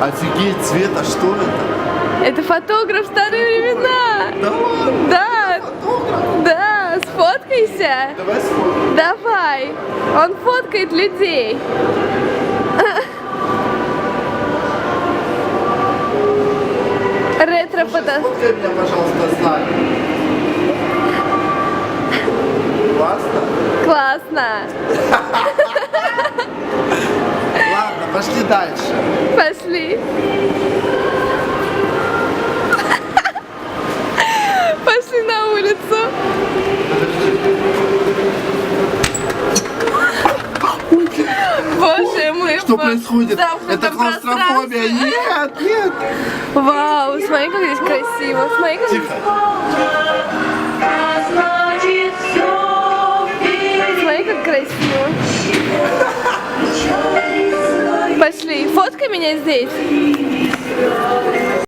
Офигеть, Света, что это? Это фотограф старые времена. Да ладно, Да, фотограф. да, сфоткайся. Давай сфоткаем. Давай. Он фоткает людей. Ретро фото. Сфоткай меня, пожалуйста, с нами. Классно? Классно. Пошли дальше. Пошли. Пошли на улицу. Боже мой. Что происходит? Это клаустрофобия. Нет, нет. Вау, смотри, как здесь красиво. Смотри, как... Тихо. Смотри, как красиво. Фоткай меня здесь.